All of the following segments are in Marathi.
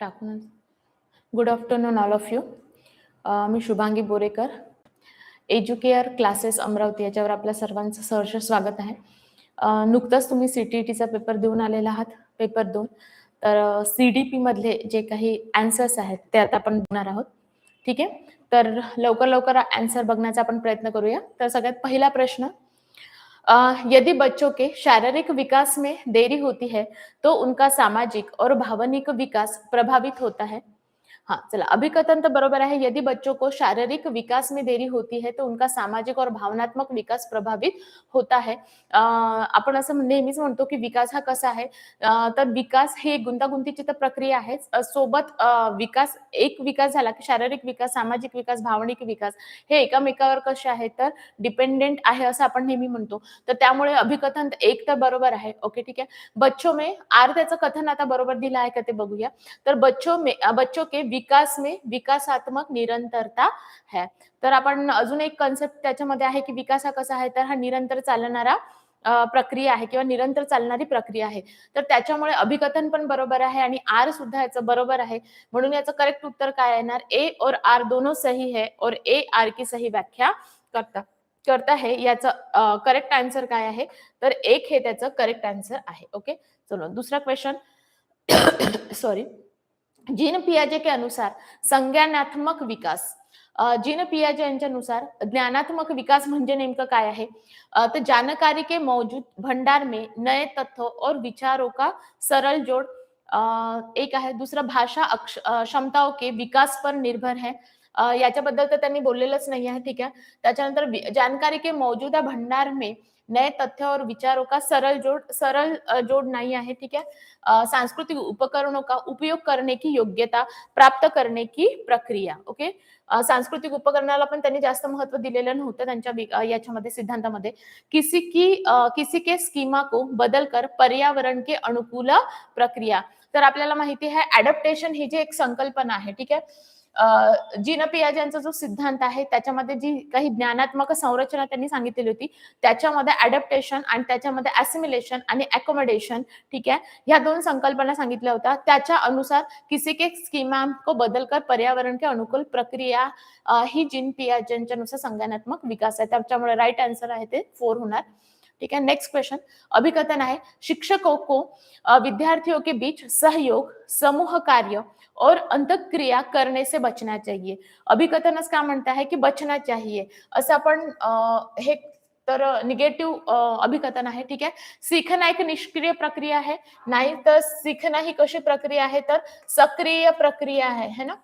टाकूनच. Good afternoon all of you me Shubhangi Borekar. Educare classes Amravati याच्यावर आपल्या सर्वांचं सहर्ष स्वागत आहे. नुकतंच तुम्ही सी टी टीचा पेपर देऊन आलेला आहात पेपर दोन तर सी डी पी मधले जे काही ॲन्सर्स आहेत ते आता आपण बघणार आहोत. ठीक आहे? तर लवकर लवकर आन्सर बघण्याचा आपण प्रयत्न करूया. तर सगळ्यात पहिला प्रश्न यदि बच्चों के शारीरिक विकास में देरी होती है तो उनका सामाजिक और भावनिक विकास प्रभावित होता है। हाँ चला अभिकथन तर बरोबर आहे यदि बच्चों को शारीरिक विकास में देरी होती है तो उनका सामाजिक और भावनात्मक विकास प्रभावित होता है। आपण असं नेहमीच म्हणतो की विकास हा कसा आहे? तर विकास हे गुंतागुंतीची तर प्रक्रिया आहे. सोबत विकास एक विकास झाला की शारीरिक विकास सामाजिक विकास भावनिक विकास हे एकामेकावर कसे आहे? तर डिपेंडेंट आहे असं आपण नेहमी म्हणतो. तर त्यामुळे अभिकथन एक तर बरोबर आहे. ओके ठीक आहे? बच्चों में आर त्याचं कथन आता बरोबर दिलं आहे का ते बघूया. तर बच्चों में बच्चों के विकास में विकासात्मक निरंतरता है. तर आपण अजून एक कन्सेप्ट त्याच्यामध्ये आहे की विकास हा कसा आहे? तर हा निरंतर चालणारा प्रक्रिया आहे किंवा निरंतर चालणारी प्रक्रिया आहे. तर त्याच्यामुळे अभिकथन पण बरोबर आहे आणि आर सुद्धा याचं बरोबर आहे. म्हणून याचं करेक्ट उत्तर काय येणार? ए और आर दोनों सही है और ए आर की सही व्याख्या करता करता है. याचं करेक्ट आन्सर काय आहे? तर एक हे त्याचं करेक्ट आन्सर आहे. ओके चलो दुसरा क्वेश्चन सॉरी जीन पियाजे के अनुसार संज्ञानात्मक विकास. जीन पियाजे यांच्यानुसार ज्ञानात्मक विकास म्हणजे नेमकं काय आहे? तर जानकारी के मौजूद भंडार में नए तथ्य और विचारों का सरल जोड़. अ, एक आहे दूसरा भाषा अक्ष- क्षमताओं के विकास पर निर्भर है. याच्याबद्दल तर त्यांनी बोललेलंच नाही आहे ठीक आहे. त्याच्यानंतर जानकारी के मौजूदा भंडार में नए तथ्य और विचारों हो का? सरल जोड़ सरल जोड़ नहीं आहे ठीक है सांस्कृतिक उपकरणों हो का? उपयोग करने की योग्यता प्राप्त करने की प्रक्रिया ओके? सांस्कृतिक उपकरणाला पण त्यांनी जास्त महत्त्व दिलेलं नव्हतं त्यांच्या याच्यामध्ये सिद्धांतामध्ये. किसी की किसी के स्कीमा को बदल कर पर्यावरण के अनुकूल प्रक्रिया. तर आपल्याला माहिती आहे अडॅप्टेशन ही जी एक संकल्पना आहे ठीक आहे? अ, जीन पियाजेंचा जो सिद्धांत आहे त्याच्यामध्ये जी काही ज्ञानात्मक संरचना त्यांनी सांगितलेली होती त्याच्यामध्ये अडॅप्टेशन आणि त्याच्यामध्ये असिमिलेशन आणि अकोमोडेशन ठीक आहे? ह्या दोन संकल्पना सांगितल्या होत्या. त्याच्या अनुसार किसी के स्कीमा को बदलकर पर्यावरण के अनुकूल प्रक्रिया ही जीन पियाजनुसार संज्ञानात्मक विकास आहे. त्याच्यामुळे राईट आन्सर आहे ते फोर होणार. ठीक है नेक्स्ट क्वेश्चन अभिकथन है शिक्षकों को विद्यार्थियों के बीच सहयोग समूह कार्य और अंतक्रिया करने से बचना चाहिए। अभिकथनच का म्हणता है की बचना चाहिए। असं आपण अ, हे तर निगेटिव्ह अभिकथन आहे ठीक आहे? सीखना एक निष्क्रिय प्रक्रिया है नाही तर सीखना ही कशी प्रक्रिया आहे? तर सक्रिय प्रक्रिया है है ना?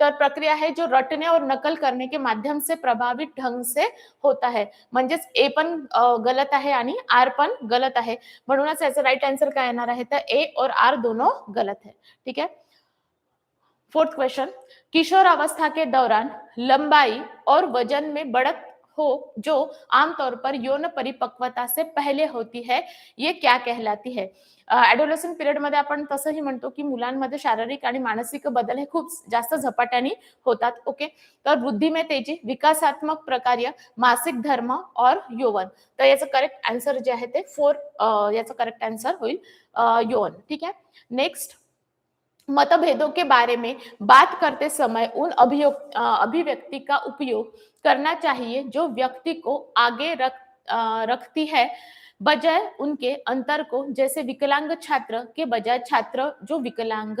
तर प्रक्रिया है जो रटने और नकल करने के माध्यम से प्रभावित ढंग से होता है। म्हणजेच ए पण गलत आणि आर पण गलत राईट आन्सर काय येणार आहे? तर ए और आर दोनों गलत है ठीक है फोर्थ क्वेश्चन किशोर अवस्था के दौरान लंबाई और वजन में बढ़त हो जो आमतौर पर यौन परिपक्वता से पहले होती है ये क्या कहलाती है? ऍडोलेसन पिरियडमध्ये आपण तसंही म्हणतो की मुलांमध्ये शारीरिक आणि मानसिक बदल हे खूप जास्त झपाट्याने होतात ओके तर वृद्धि तेजी विकासात्मक प्रकार्य मासिक धर्म और यौवन. तर याचं करेक्ट आन्सर जे आहे ते फोर याचं करेक्ट आन्सर होईल यौवन. ठीक आहे? नेक्स्ट मतभेदों के बारे में बात करते समय उन अभियोग अभिव्यक्ति का उपयोग करना चाहिए जो व्यक्ति को आगे रख रखती है। बजाय उनके अंतर को, जैसे विकलांग छात्र के बजाय छात्र जो विकलांग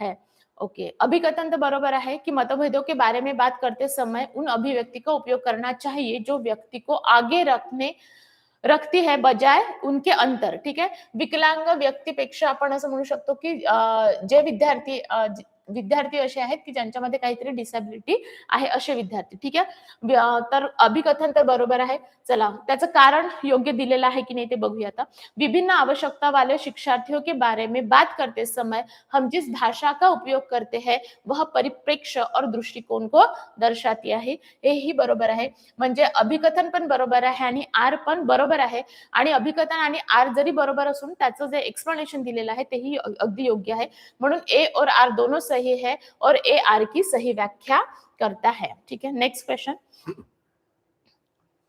है। ओके अभिकथन तो बरोबर है कि मतभेदों के बारे में बात करते समय उन अभिव्यक्ति का उपयोग करना चाहिए जो व्यक्ति को आगे रखने रखती है बजाय उनके अंतर ठीक आहे विकलांग व्यक्तीपेक्षा आपण असं म्हणू शकतो की अ, जे विद्यार्थी विद्यार्थी असे आहेत की ज्यांच्यामध्ये काहीतरी डिसॅबिलिटी आहे असे विद्यार्थी. ठीक आहे? तर अभिकथन तर बरोबर आहे. चला त्याचं कारण योग्य दिलेलं आहे की नाही ते बघूया आता. विभिन्न आवश्यकता वाले शिक्षार्थियों के बारे में बात करते समय हम जिस भाषा का उपयोग करते हैं वह परिप्रेक्ष्य और दृष्टिकोन को दर्शाती आहे. हेही बरोबर आहे. म्हणजे अभिकथन पण बरोबर आहे आणि आर पण बरोबर आहे. आणि अभिकथन आणि आर जरी बरोबर असून त्याचं जे एक्सप्लेनेशन दिलेलं आहे तेही अगदी योग्य आहे. म्हणून ए और आर दोनों सही है और ए आर की सही व्याख्या करता है। ठीक है नेक्स्ट क्वेश्चन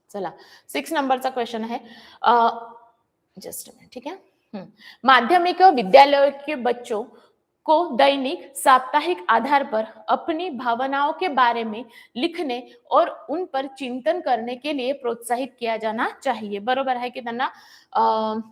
चला सिक्स नंबर का क्वेश्चन है। जस्ट ठीक है? हम्म. माध्यमिक विद्यालय के बच्चों को दैनिक, साप्ताहिक आधार पर अपनी भावनाओं के बारे में लिखने और उन पर चिंतन करने के लिए प्रोत्साहित किया जाना चाहिए। बरोबर आहे की त्यांना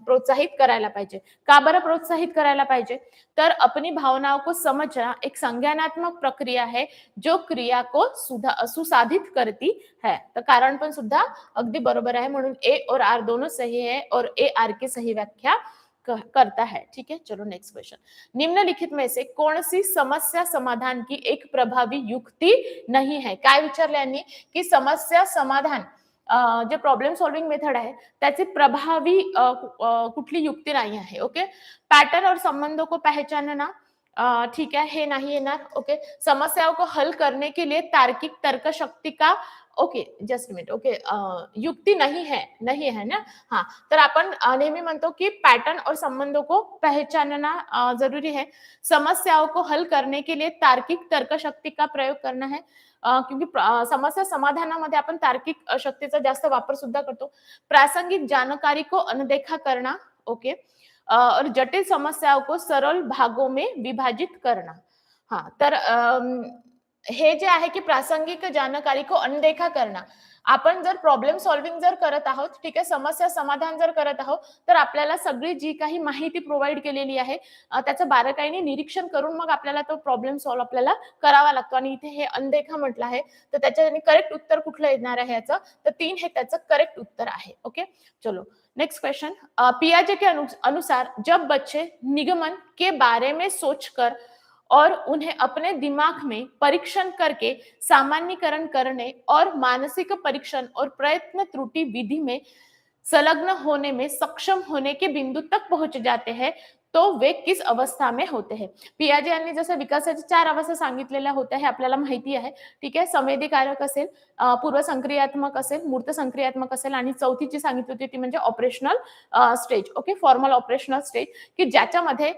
प्रोत्साहित करायला पाहिजे। का बरं प्रोत्साहित करायला पाहिजे? तर अपनी भावनाओं को समझना एक संज्ञानात्मक प्रक्रिया है, जो क्रिया को सुधा, सुसाधित करती है। तर कारण पण सुद्धा अगदी बरोबर आहे, म्हणून ए और आर दोनों सही है और ए आर की सही व्याख्या करता है। ठीक है, चलो नेक्स्ट क्वेश्चन निम्नलिखित में से कौन सी समस्या समाधान की एक प्रभावी युक्ति नहीं है? काय विचारले यांनी की समस्या समाधान जे प्रॉब्लेम सॉल्विंग मेथड आहे त्याची प्रभावी कु- कुठली युक्ती नाही आहे ओके पैटर्न और संबंधों को पहचानना ठीक है, हे नाही येणार ओके समस्याओं को हल करने के लिए तार्किक तर्क शक्ति का ओके जस्ट मिनिट ओके युक्ती नहीं है नहीं है ना? हाँ तर आपण नेहमी म्हणतो की पॅटर्न और संबंधों को पहचानना जरूरी है. समस्याओं को हल करने के लिए तार्किक तर्क शक्ति का प्रयोग करना है. क्योंकि समस्या समाधानामध्ये आपण तार्किक शक्तीचा जास्त वापर सुद्धा करतो. प्रासंगिक जानकारी को अनदेखा करना ओके और जटिल समस्याओं को सरल भागों में विभाजित करना. हाँ तर अम, हे जे आहे की प्रासंगिक जानकारी को अनदेखा करना. आपण जर प्रॉब्लेम सॉल्विंग जर करत आहोत ठीक आहे समस्या समाधान जर करत आहोत तर आपल्याला सगळी जी काही माहिती प्रोव्हाइड केलेली आहे त्याचं बारकाईने निरीक्षण करून मग आपल्याला तो प्रॉब्लेम सॉल्व्ह आपल्याला करावा लागतो. आणि इथे हे अनदेखा म्हटलं आहे तर त्याच्याने करेक्ट उत्तर कुठलं येणार आहे याचं? तर तीन हे त्याचं करेक्ट उत्तर आहे. ओके चलो नेक्स्ट क्वेश्चन पियाजे के अनुसार जब बच्चे निगमन के बारे में सोच कर और उन्हें अपने दिमाग में परीक्षण करके सामान्यकरण करने और मानसिक परीक्षण और प्रयत्न त्रुटि विधि में संलग्न होने में सक्षम होने के बिंदु तक पहुँच जाते हैं। तो वे किस अवस्था में होते हैं? पियाजे यांनी जसं विकासाच्या चार अवस्था सांगितलेल्या होत्या हे आपल्याला माहिती आहे. ठीक आहे? संवेदीकारक असेल पूर्व संक्रियात्मक असेल मूर्त संक्रियात्मक असेल आणि चौथीची सांगितली होती ती म्हणजे operational stage okay formal operational stage की ज्याच्यामध्ये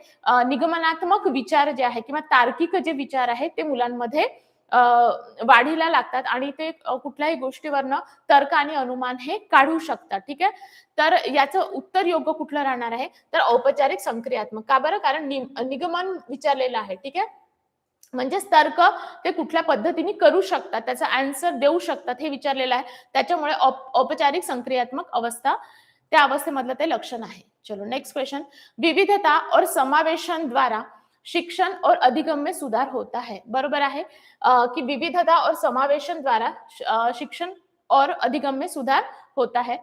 निगमनात्मक विचार जे आहे किंवा तार्किक जे विचार आहे ते मुलांमध्ये वाढीला लागतात आणि ते कुठल्याही गोष्टीवरनं तर्क आणि अनुमान हे काढू शकतात ठीक आहे? तर याचं उत्तर योग्य कुठलं राहणार आहे? तर औपचारिक संक्रियात्मक. का बरं? कारण निगमन विचारलेलं आहे ठीक आहे? म्हणजेच तर्क ते कुठल्या पद्धतीने करू शकतात त्याचा आन्सर देऊ शकतात हे विचारलेलं आहे. त्याच्यामुळे औपचारिक संक्रियात्मक अवस्था त्या अवस्थेमधलं ते लक्षण आहे. चलो नेक्स्ट क्वेश्चन विविधता और समावेशन द्वारा शिक्षण और अधिगम में सुधार होता है। बरोबर आहे? की कि विविधता और समावेशन द्वारा श- शिक्षण और अधिगम में सुधार होता है।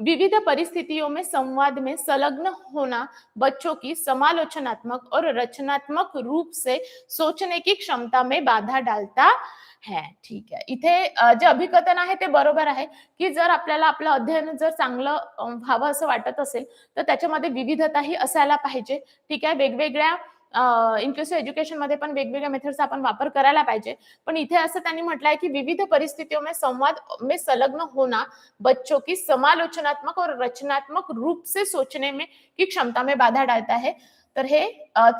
विविध परिस्थितियों में संवाद में संलग्न होना बच्चों की समालोचनात्मक और रचनात्मक रूप से सोचने की क्षमता में बाधा डालता है। ठीक आहे इथे जे अभिकथन आहे ते बरोबर आहे की जर आपल्याला आपलं अध्ययन जर चांगलं व्हावं असं वाटत असेल तर त्याच्यामध्ये विविधताही असायला पाहिजे. ठीक आहे? वेगवेगळ्या इन्क्लुसिव्ह एज्युकेशनमध्ये पण वेगवेगळ्या मेथडचा आपण वापर करायला पाहिजे. पण इथे असं त्यांनी म्हटलंय की विविध परिस्थितियों में संवाद में संलग्न होना बच्चों की समालोचनात्मक और रचनात्मक रूप से सोचने में की क्षमता में बाधा डालता है. तर हे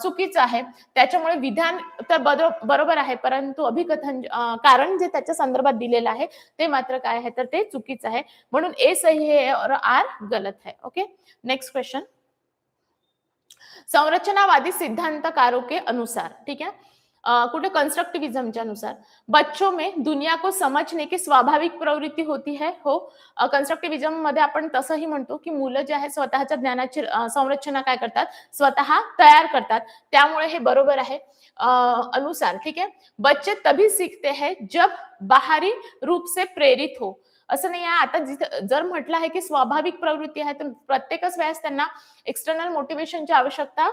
चुकीचं आहे. त्याच्यामुळे विधान तर बरोबर आहे. परंतु अभिकथन कारण जे त्याच्या संदर्भात दिलेलं आहे ते मात्र काय आहे? तर ते चुकीचं आहे. म्हणून ए सही है और आर गलत है ओके? नेक्स्ट क्वेश्चन संरचनावादी सिद्धांतकारों के अनुसार ठीक है? कुठे कंस्ट्रक्टिव्हिजमच्या अनुसार बच्चों में दुनिया को समझने की स्वाभाविक प्रवृत्ती होती है हो? कंस्ट्रक्टिव्हिजममध्ये आपण तसंही म्हणतो की मुलं जे आहे स्वतःच्या ज्ञानाची संरचना काय करतात? स्वतः तयार करतात. त्यामुळे हे बरोबर आहे. अनुसार ठीक है बच्चे तभी सीखते हैं जब बाहरी रूप से प्रेरित हो. असं नाही आहे. आता जिथं जर म्हटलं आहे की स्वाभाविक प्रवृत्ती आहे तर प्रत्येकच वेळेस त्यांना एक्सटर्नल मोटिवेशनची आवश्यकता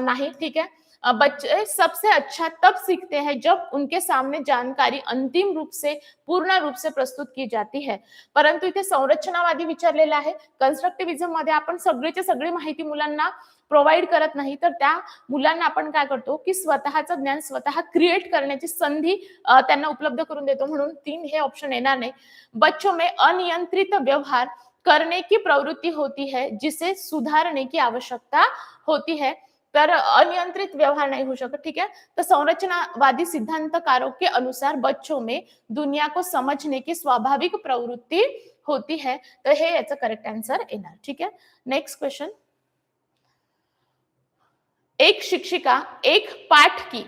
नाही. ठीक आहे? बच्चे सबसे अच्छा तब सीखते हैं जब उनके सामने जानकारी अंतिम रूप से, पूर्ण रूप से प्रस्तुत की जाती है। परंतु इथे संरचनावादी विचारलेला आहे. कन्स्ट्रक्टिव्हिजम मध्ये आपण सगळीची सगळी माहिती मुलांना प्रोव्हाइड करत नाही, तर त्या मुलांना काय करतो की ज्ञान स्वतः क्रिएट करण्याची संधी त्यांना उपलब्ध करून देतो. म्हणून तीन हे ऑप्शन येणार नाही. बच्चों में अनियंत्रित व्यवहार करने की प्रवृत्ति होती है, जिसे सुधारने की आवश्यकता होती है. तर अनियंत्रित व्यवहार नहीं हो सकता ठीक है तो संरचनावादी सिद्धांतकारों के अनुसार बच्चों में दुनिया को समझने की स्वाभाविक प्रवृत्ति होती है. तर हे याचं करेक्ट आन्सर येणार ठीक आहे? नेक्स्ट क्वेश्चन एक शिक्षिका एक पाठ की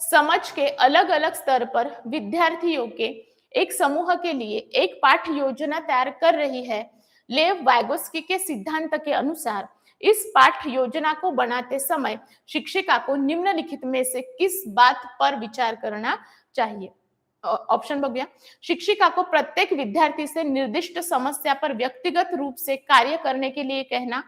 समझ के अलग अलग स्तर पर विद्यार्थियों के एक समूह के लिए एक पाठ योजना तैयार कर रही है। लेव वैगोस्की के सिद्धांत के अनुसार इस पाठ योजना को बनाते समय शिक्षिका को निम्नलिखित में से किस बात पर विचार करना चाहिए? ऑप्शन बघूया. शिक्षिका को प्रत्येक विद्यार्थी से निर्दिष्ट समस्या पर व्यक्तिगत रूप से कार्य करने के लिए कहना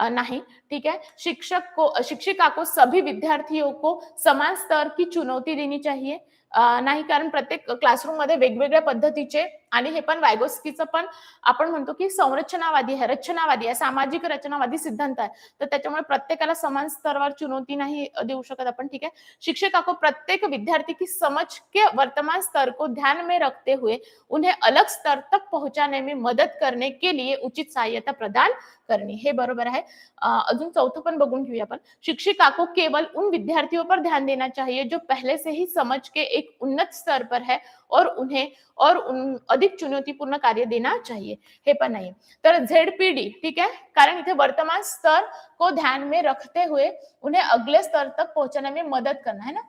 नहीं. ठीक है? शिक्षक को, शिक्षिका को सभी विद्यार्थियों को समान स्तर की चुनौती देनी चाहिए. नाही कारण प्रत्येक क्लासरूममध्ये वेगवेगळ्या पद्धतीचे आणि हे पण वायगोस्कीचं पण आपण म्हणतो की संरचनावादी आहे रचनावादी आहे सामाजिक रचनावादी सिद्धांत आहे. तर त्याच्यामुळे प्रत्येकाला समान स्तरावर चुनौती नाही देऊ शकत आपण ठीक आहे? शिक्षिका को प्रत्येक विद्यार्थी की समझ के वर्तमान स्तर को ध्यान में रखते हुए उन्हें अलग स्तर तक पहुंचाने में मदत करने के लिए उचित सहायता प्रदान करणे. हे बरोबर आहे. अजून चौथं पण बघून घेऊया आपण. शिक्षिका को केवल उन विद्यार्थियों पर ध्यान देना चाहिए जो पहले से ही समझ के एक उन्नत स्तर पर है और उन्हें और उन अधिक चुनौतीपूर्ण कार्य देना चाहिए हे पण नाही। तर झेडपीडी ठीक है? कारण इथे वर्तमान स्तर को ध्यान में रखते हुए उन्हें अगले स्तर तक पहुंचाने में मदत करना है ना?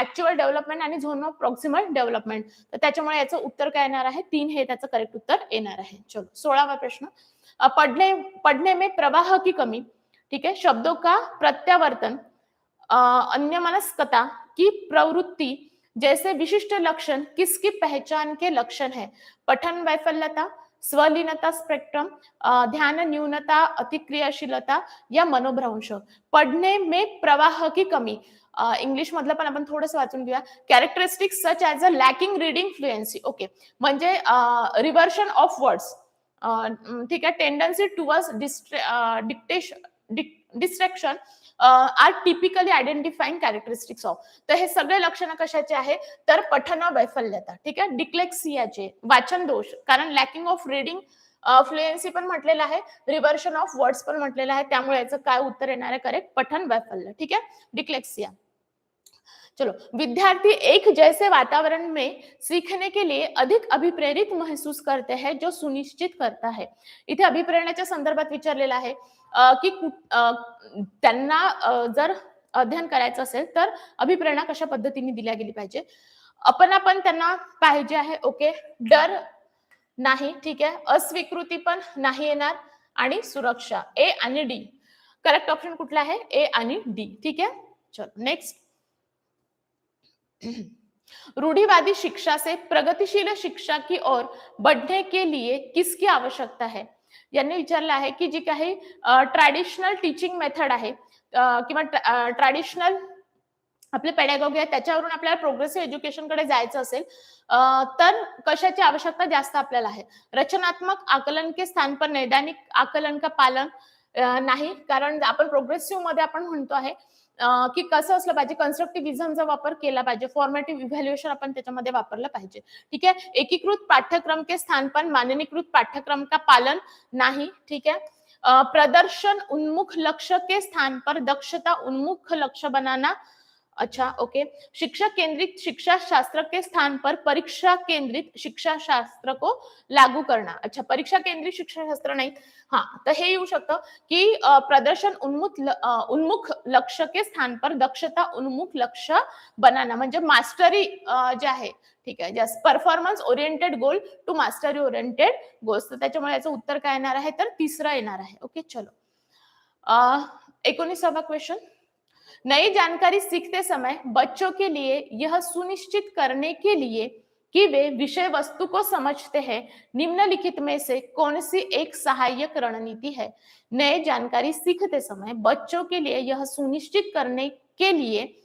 ऍक्च्युअल डेव्हलपमेंट आणि झोन ऑफ प्रॉक्सिमल डेव्हलपमेंट तर त्याच्यामुळे याचं उत्तर काय येणार आहे? तीन हे त्याचं करेक्ट उत्तर येणार आहे. चलो सोळावा प्रश्न. पडणे पढ़ने में प्रवाह की कमी ठीक है शब्दों का प्रत्यावर्तन अन्य मनस्कता की प्रवृत्ति जैसे विशिष्ट लक्षण किसकी पहचान के लक्षण है? पठन वैफल्यता स्वलीनता स्पेक्ट्रम ध्यान न्यूनता, अतिक्रियाशीलता या मनोभ्रंश। पढ़ने में प्रवाह की कमी। इंग्लिश मधलं पण आपण थोडंसं वाचून घेऊया. Characteristic such as a lacking reading fluency okay म्हणजे रिव्हर्शन ऑफ़ वर्ड्स ठीक आहे. Tendency towards distraction are typically identifying characteristics of तर हे सगळे लक्षणं कशाचे आहे? तर पठन वैफल्यता ठीक आहे? डिक्लेक्सियाचे वाचन दोष कारण लॅकिंग ऑफ रिडिंग फ्लुएन्सी पण म्हटलेलं आहे रिव्हर्शन ऑफ वर्ड्स पण म्हटलेलं आहे त्यामुळे याचं काय उत्तर येणार आहे? करेक्ट पठन वैफल्य ठीक आहे? डिक्लेक्सिया. चलो विद्यार्थी एक जैसे वातावरण में सीखने के लिए अधिक अभिप्रेरित महसूस करते हैं जो सुनिश्चित करता है। इथे अभिप्रेरणाच्या संदर्भात विचारलेला आहे की त्यांना जर अध्ययन करायचं असेल तर अभिप्रेरणा कशा पद्धतीने दिल्या गेली पाहिजे? आपण आपण त्यांना पाहिजे आहे ओके डर नाही ठीक आहे अस्वीकृती पण नाही येणार आणि सुरक्षा ए आणि डी. करेक्ट ऑप्शन कुठला आहे? ए आणि डी ठीक आहे? चलो नेक्स्ट रूढ़िवादी शिक्षा से प्रगतिशील शिक्षा की ओर बढ़ने के लिए किसकी आवश्यकता है? यांनी विचारलं आहे की जी काही ट्रॅडिशनल टीचिंग मेथड आहे किंवा ट्रॅडिशनल आपले पेडॅगॉगी आहे त्याच्यावरून आपल्याला प्रोग्रेसिव्ह एज्युकेशनकडे जायचं असेल तर कशाची आवश्यकता जास्त आपल्याला आहे? रचनात्मक आकलन के स्थान पर नैदानिक आकलन का पालन नाही कारण आपण प्रोग्रेसिव्हमध्ये आपण म्हणतो आहे की कसं असलं पाहिजे कन्स्ट्रक्टिव्हिझमचा वापर केला पाहिजे फॉर्मॅटिव्ह इव्हॅल्युएशन आपण त्याच्यामध्ये वापरलं पाहिजे. ठीक आहे? एकीकृत पाठ्यक्रम के स्थान पर माननीकृत पाठ्यक्रम का पालन नाही. ठीक है प्रदर्शन उन्मुख लक्ष्य के स्थान पर दक्षता उन्मुख लक्ष्य बनाना अच्छा ओके शिक्षा केंद्रित शिक्षा शास्त्र के स्थान पर परीक्षा केंद्रित शिक्षा शास्त्र को लागू करना. अच्छा परीक्षा केंद्रित शिक्षा शास्त्र नाही हा तर हे येऊ शकतं की प्रदर्शन उन्मुख उन्मुख लक्ष्य के स्थान पर दक्षता उन्मुख लक्ष बनाना. म्हणजे मास्टरी जे आहे ठीक आहे just performance oriented goal to mastery oriented goals तर त्याच्यामुळे याचं उत्तर काय येणार आहे? तर तिसरं येणार आहे. ओके चलो. एकोणीसावा क्वेश्चन नई जानकारी सीखते समय बच्चों के लिए यह सुनिश्चित करने के लिए कि वे विषय वस्तु को समझते हैं। निम्नलिखित में से कौन सी एक सहायक रणनीति है? नए जानकारी सीखते समय बच्चों के लिए यह सुनिश्चित करने के लिए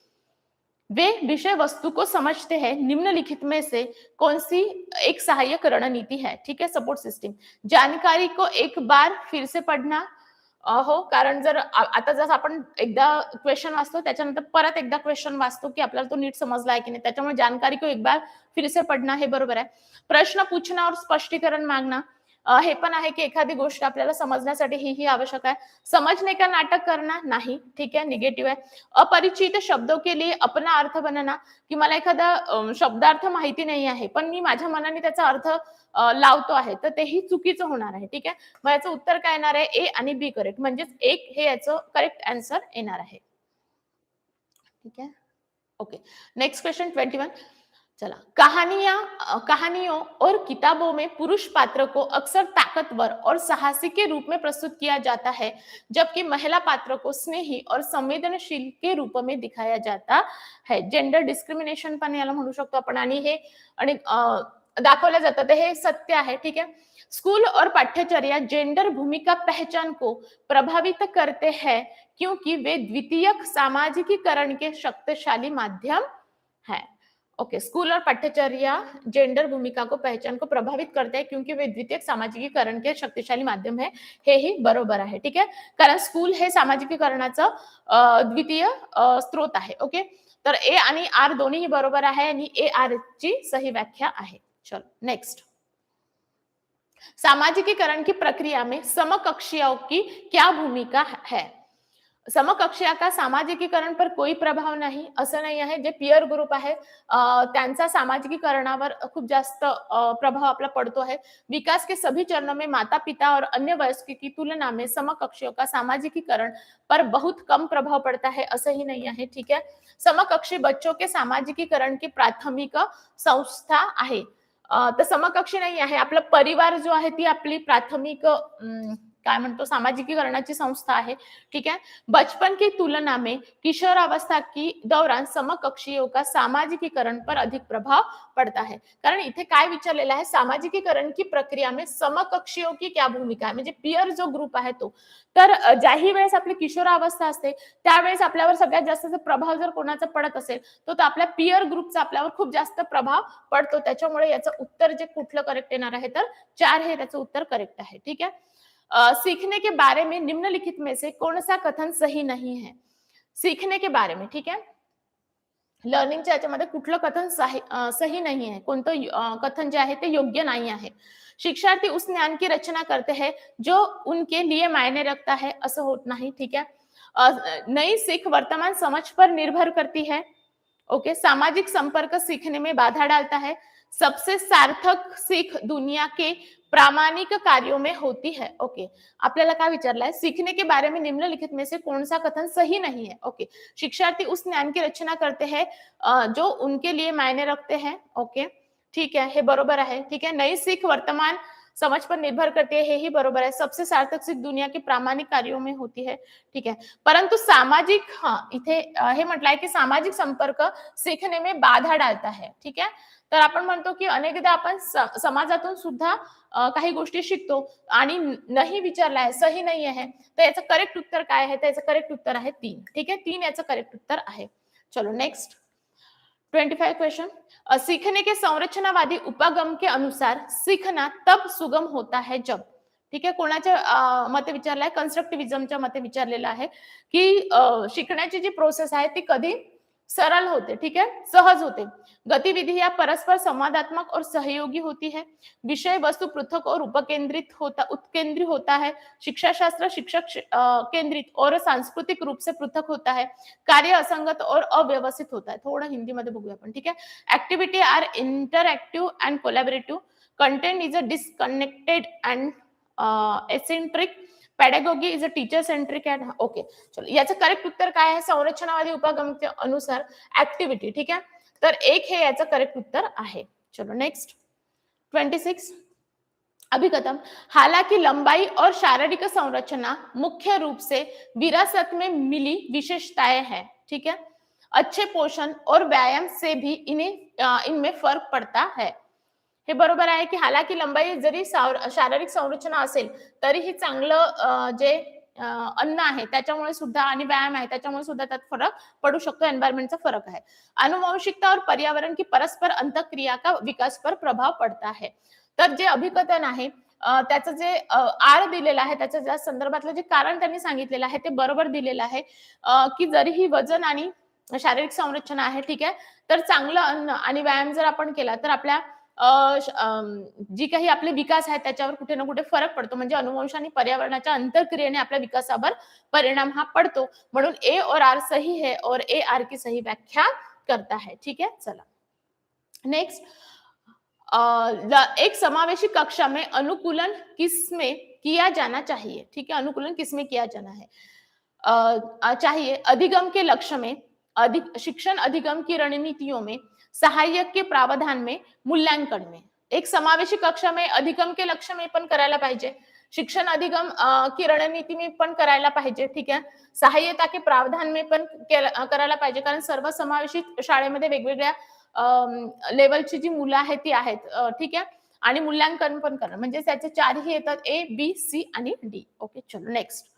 वे विषय वस्तु को समझते हैं। निम्नलिखित में से कौन सी एक सहायक रणनीति है? ठीक है, सपोर्ट सिस्टम। जानकारी को एक बार फिर से पढ़ना हो कारण जर आता जसं आपण एकदा क्वेश्चन वाचतो त्याच्यानंतर परत एकदा क्वेश्चन वाचतो की आपल्याला तो नीट समजला आहे की नाही. त्याच्यामुळे जानकारी को एक बार फिर से हे बरोबर आहे. प्रश्न पूछना और स्पष्टीकरण मागना हे पण आहे की एखादी गोष्ट आपल्याला समजण्यासाठी ही ही आवश्यक आहे. समजणे का नाटक करना नाही. ठीक आहे निगेटिव्ह आहे. अपरिचित शब्दों के लिए अपना अर्थ बनना की मला एखादा शब्दार्थ माहिती नाही आहे पण मी माझ्या मनाने त्याचा अर्थ लावतो आहे तर तेही चुकीचं होणार आहे. ठीक आहे? मग याचं उत्तर काय येणार आहे? ए आणि बी करेक्ट म्हणजेच एक हे याचं करेक्ट आन्सर येणार आहे. ठीक आहे? Okay next question twenty one चला. कहानियां कहानियों और किताबों में पुरुष पात्र को अक्सर ताकतवर और साहसी के रूप में प्रस्तुत किया जाता है जबकि महिला पात्र को स्नेही और संवेदनशील के रूप में दिखाया जाता है. जेंडर डिस्क्रिमिनेशन पण याला म्हणू शकतो आपण. आणि हे आणि अ, जातात. हे सत्य आहे. ठीक है स्कूल और पाठ्यचर्या जेंडर भूमिका पहचान को प्रभावित करते हैं क्योंकि वे द्वितीयक सामाजिकीकरण के शक्तिशाली माध्यम है. ओके स्कूल और पाठ्यचर्या जेंडर भूमिका को पहचान को प्रभावित करते हैं क्योंकि वे द्वितीय सामाजिकीकरण के शक्तिशाली माध्यम है हे ही बरोबर आहे ठीक आहे कारण स्कूल हे सामाजिकीकरणाचं द्वितीय स्त्रोत स्रोत आहे ओके तर ए आणि आर दोन्ही बरोबर आहे आणि ए आर ची सही व्याख्या आहे. चलो नेक्स्ट सामाजिकीकरण की प्रक्रिया में समकक्षियों की क्या भूमिका है? समकक्षीय का सामाजिकीकरण पर कोई प्रभाव नाही असं नाही आहे. जे पियर ग्रुप आहे त्यांचा सामाजिकीकरणावर खूप जास्त प्रभाव आपला पडतो है विकास के सभी चरणों में माता पिता और अन्य वयस्क की तुलना में समकक्षियों का सामाजिकीकरण पर बहुत कम प्रभाव पड़ता है असंही नाही आहे. ठीक है समकक्षी बच्चों के सामाजिकीकरण की प्राथमिक संस्था आहे. तर समकक्षी नाही आहे. आपला परिवार जो आहे ती आपली प्राथमिक काय म्हणतो सामाजिकीकरणाची संस्था आहे. ठीक है बचपन की तुलना में किशोर अवस्था की दौरान समकक्षीयों का सामाजिकीकरण पर अधिक प्रभाव पड़ता है. कारण इथे काय विचारलेलं आहे? सामाजिकीकरण की प्रक्रिया में समकक्षीयों की क्या भूमिका आहे? म्हणजे पियर जो ग्रुप आहे तो. तर ज्याही वेळेस आपली किशोरावस्था असते त्यावेळेस आपल्यावर सगळ्यात जास्त प्रभाव जर कोणाचा पडत असेल तो तो आपल्या पियर ग्रुपचा आपल्यावर खूप जास्त प्रभाव पडतो. त्याच्यामुळे याचं उत्तर जे कुठलं करेक्ट येणार आहे तर चार हे त्याचं उत्तर करेक्ट आहे. ठीक आहे? अ, सीखने के बारे में निम्नलिखित में से कौन सा कथन सही नहीं है? सीखने के बारे में ठीक है? लर्निंगच्या याच्यामध्ये कुठलं कथन सही सही नाही आहे? कोणतं कथन जे ते योग्य नहीं है शिक्षार्थी उस ज्ञान की रचना करते हैं जो उनके लिए मायने रखता है असं होत नाही ठीक है? नई सीख वर्तमान समझ पर निर्भर करती है ओके, सामाजिक संपर्क सीखने में बाधा डालता है। सबसे सार्थक सीख दुनिया के प्रामाणिक कार्यों में होती है। ओके, आपल्याला काय विचारलंय? सीखने के बारे में निम्नलिखित में से कौन सा कथन सही नहीं है ओके, शिक्षार्थी उस ज्ञान की रचना करते हैं जो उनके लिए मायने रखते हैं। ओके, ठीक है, हे बरोबर आहे, ठीक है, नई सीख वर्तमान समाज पर निर्भर करती है हे ही बरोबर है। सबसे सार्थक सिद्ध दुनिया के प्रामाणिक कार्यों में होती है ठीक है? परंतु सामाजिक हाँ इथे हे म्हटलं आहे की सामाजिक संपर्क सीखने में बाधा डालता है ठीक है? तर आपण म्हणतो की अनेकदा आपण स- समाजातून सुद्धा काही गोष्टी शिकतो आणि नाही विचारला आहे सही नाही आहे तर याचं करेक्ट उत्तर काय आहे? तर याचं करेक्ट उत्तर आहे तीन ठीक आहे? तीन याचं करेक्ट उत्तर आहे. चलो नेक्स्ट ट्वेंटी फाइव क्वेश्चन। सीखने के संरचनावादी उपागम के अनुसार सीखना तब सुगम होता है जब। ठीक आहे कोणाच्या मते विचारलाय? कन्स्ट्रक्टिव्हिजमच्या मते विचारलेलं आहे की शिकण्याची जी प्रोसेस आहे ती कधी सरल होते ठीक है? सहज होते। गतिविधियां परस्पर संवादात्मक और सहयोगी होती है। विषय वस्तु पृथक और उपकेंद्रित होता उत्केंद्रित होता है। शिक्षा शास्त्र शिक्षक केंद्रित और सांस्कृतिक रूप से पृथक होता है। कार्य असंगत और अव्यवस्थित होता है। थोड़ा हिंदी मध्ये बघूया आपण ठीक आहे activity are interactive and collaborative content is a disconnected and eccentric pedagogy is a teacher centric and okay चलो, याचं करेक्ट उत्तर काय आहे? संरचनावादी उपागमच्या अनुसार ऍक्टिव्हिटी ठीक आहे? तर एक हे याचं करेक्ट उत्तर आहे. चलो नेक्स्ट ट्वेंटी सिक्स अभिकथम हालाँकि लंबाई और शारीरिक संरचना मुख्य रूप से विरासत में मिली विशेषताएँ हैं, ठीक है? अच्छे पोषण और व्यायाम से भी इन्हें इनमें फ़र्क पड़ता है। हे बरोबर आहे की हालाकी लंबाई जरी शारीरिक संरचना असेल तरीही चांगलं जे अन्न आहे त्याच्यामुळे सुद्धा आणि व्यायाम आहे त्याच्यामुळे सुद्धा त्यात फरक पडू शकतो एन्व्हायरमेंटचा फरक आहे. अनुवंशिकता और पर्यावरण की परस्पर अंतक्रिया का विकास पर प्रभाव पडता है तर जे अभिकथन आहे त्याचं जे आर दिलेलं आहे त्याच्या ज्या संदर्भातलं जे कारण त्यांनी सांगितलेलं आहे ते बरोबर दिलेलं आहे की की जरीही वजन आणि शारीरिक संरचना आहे ठीक आहे तर चांगलं अन्न आणि व्यायाम जर आपण केला तर आपल्या जी काही आपले विकास आहेत त्याच्यावर कुठे ना कुठे फरक पडतो. म्हणजे अनुवंश आणि पर्यावरणाच्या अंतर्क्रियेने आपल्या विकासावर परिणाम हा पडतो. म्हणून ए और आर सही है और ए आर की सही व्याख्या करता है. ठीक है? चला. नेक्स्ट एक समावेशी कक्षा में अनुकूलन किसमें किया जाना चाहिए. ठीक है? अनुकूलन किसमें किया जाना है. अ, चाहिए अधिगम के लक्ष्य में अधिक शिक्षण अधिगम की रणनीतियों में सहायक के प्रावधान में मूल्यांकन में. एक समावेशी कक्षा में अधिगम के लक्ष्य में पण करायला पाहिजे. शिक्षण अधिगम की रणनीती में पण करायला पाहिजे ठीक आहे? सहाय्यता के प्रावधान में पण केलं- करायला पाहिजे कारण सर्व समावेशित शाळेमध्ये वेगवेगळ्या लेवलची जी मुलं आहेत ती आहेत ठीक आहे? आणि मूल्यांकन पण करणं. म्हणजे त्याचे चारही येतात ए बी सी आणि डी. ओके चलो नेक्स्ट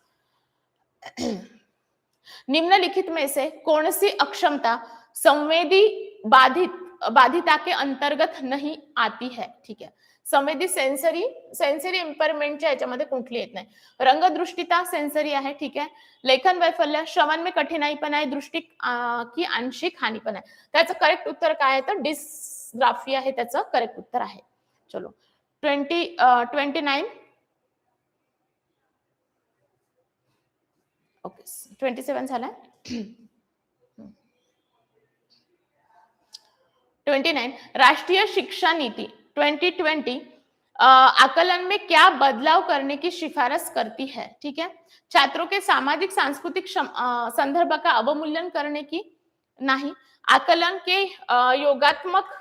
निम्नलिखित में से कौन सी अक्षमता संवेदी बाधित बाधिता के अंतर्गत नहीं आती है ठीक है? संवेदी सेन्सरी सेन्सरी इम्पेअरमेंटच्या याच्यामध्ये कुठली येत नाही. रंगदृष्टीता सेन्सरी आहे ठीक आहे? लेखन वैफल्य श्रवण में कठीणाई पण आहे दृष्टी की आंशिक हानी पण आहे. त्याचं करेक्ट उत्तर काय आहे? तर डिस्ग्राफिया आहे त्याचं करेक्ट उत्तर आहे. चलो. Twenty twenty nine okay twenty seven झालाय ट्वेंटी नाइन राष्ट्रीय शिक्षा नीति ट्वेंटी ट्वेंटी. आकलन में क्या बदलाव करने की सिफारिश करती है? ठीक है? छात्रों के सामाजिक सांस्कृतिक संदर्भ का अवमूल्यन करने की? नहीं. आकलन के योगात्मक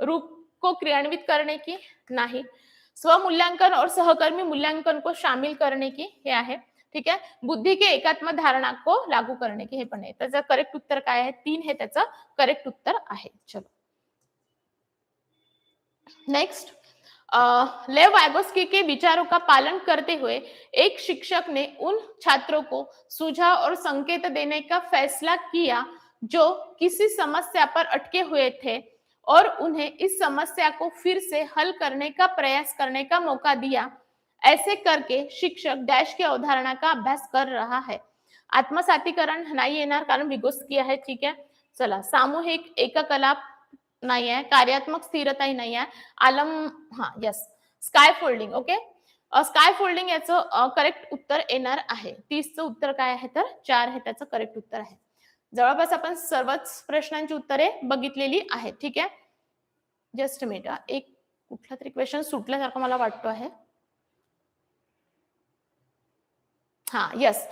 रूप को क्रियान्वित करने की? नाही. स्वमूल्यांकन और सहकर्मी मूल्यांकन को शामिल करने की? हे? आहे ठीक आहे बुद्धी के एकात्म धारणा को लागू करणे की? हे पण आहे त्याचं करेक्ट उत्तर काय आहे? तीन हे त्याचं करेक्ट उत्तर आहे. चलो. नेक्स्ट लेव वैगोस्की के विचारों का पालन करते हुए एक शिक्षक ने उन छात्रों को सुझाव और संकेत देने का फैसला किया जो किसी समस्या पर अटके हुए थे और उन्हें इस समस्या को फिर से हल करने का प्रयास करने का मौका दिया। ऐसे करके शिक्षक डैश की अवधारणा का अभ्यास कर रहा है। आत्मसातीकरण नाही येणार कारण विगोस्की आहे ठीक है? चला, सामूहिक एक एककलाप नाही आहे कार्यात्मक स्थिरताही नाही आहे आलम हा yes sky folding okay sky folding याचं करेक्ट उत्तर येणार आहे. तीसचं उत्तर काय आहे तर? चार हे त्याचं करेक्ट उत्तर आहे. जवळपास आपण सर्वच प्रश्नांची उत्तरे बघितलेली आहेत ठीक आहे? जस्ट मिनिट एक कुठला तरी क्वेश्चन सुटल्यासारखं मला वाटतो आहे. हा यस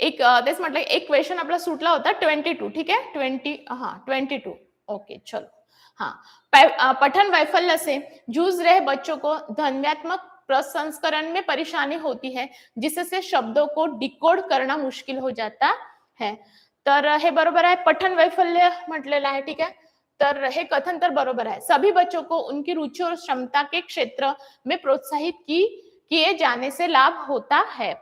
एक तेच म्हटलं एक क्वेश्चन आपला सुटला होता ट्वेंटी टू ठीक आहे? ट्वेंटी हा ट्वेंटी टू ओके चलो. हाँ पठन वैफल्य से जूझ रहे बच्चों को ध्वन्यात्मक प्रसंस्करण में परेशानी होती है जिससे शब्दों को डिकोड करना मुश्किल हो जाता है। तर हे बरोबर आहे पठन वैफल्य म्हटलेलं आहे ठीक आहे? तर हे कथन तर बरोबर है सभी बच्चों को उनकी रुचि और क्षमता के क्षेत्र में प्रोत्साहित की किए जाने से लाभ होता है।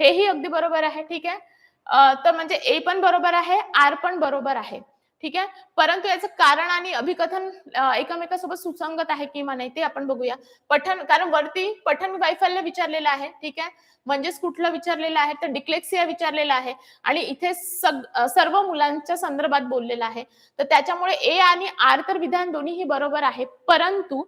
हेही अगदी बरोबर आहे ठीक अ, तर म्हणजे ए पण बरोबर आहे आर पण बरोबर आहे. ठीक आहे? परंतु याचं कारण आणि अभिकथन एकमेकांसोबत सुसंगत आहे किंवा नाही ते आपण बघूया. पठन कारण वरती पठन वैफल्य विचारलेलं आहे ठीक आहे? म्हणजेच कुठलं विचारलेलं आहे? तर डिक्लेक्सिया विचारलेलं आहे. आणि इथे सग- सर्व मुलांच्या संदर्भात बोललेलं आहे. तर त्याच्यामुळे ए आणि आर तर विधान दोन्हीही बरोबर आहे. परंतु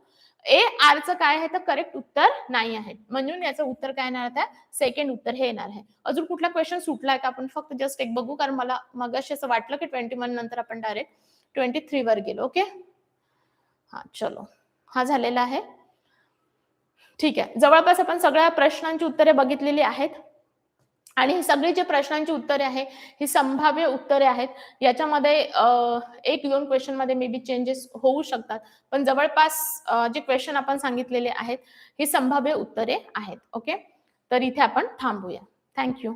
ए आरचं काय आहे? तर करेक्ट उत्तर नाही आहे. म्हणून याचं उत्तर काय येणार आहे सेकंड उत्तर हे येणार आहे. अजून कुठला क्वेश्चन सुटलाय का? आपण फक्त जस्ट एक बघू कारण मला मगाशी असं वाटलं की ट्वेंटी वन नंतर आपण डायरेक्ट ट्वेंटी थ्री वर गेलो ओके हा चलो. हा झालेला आहे. ठीक आहे. जवळपास आपण सगळ्या प्रश्नांची उत्तरे बघितलेली आहेत. आणि हे सगळी जे प्रश्नांची उत्तरे आहे ही संभाव्य उत्तरे आहेत. याच्यामध्ये एक दोन क्वेश्चनमध्ये मे बी चेंजेस होऊ शकतात. पण जवळपास जे क्वेश्चन आपण सांगितलेले आहेत ही संभाव्य उत्तरे आहेत. ओके तर इथे आपण थांबूया. थँक्यू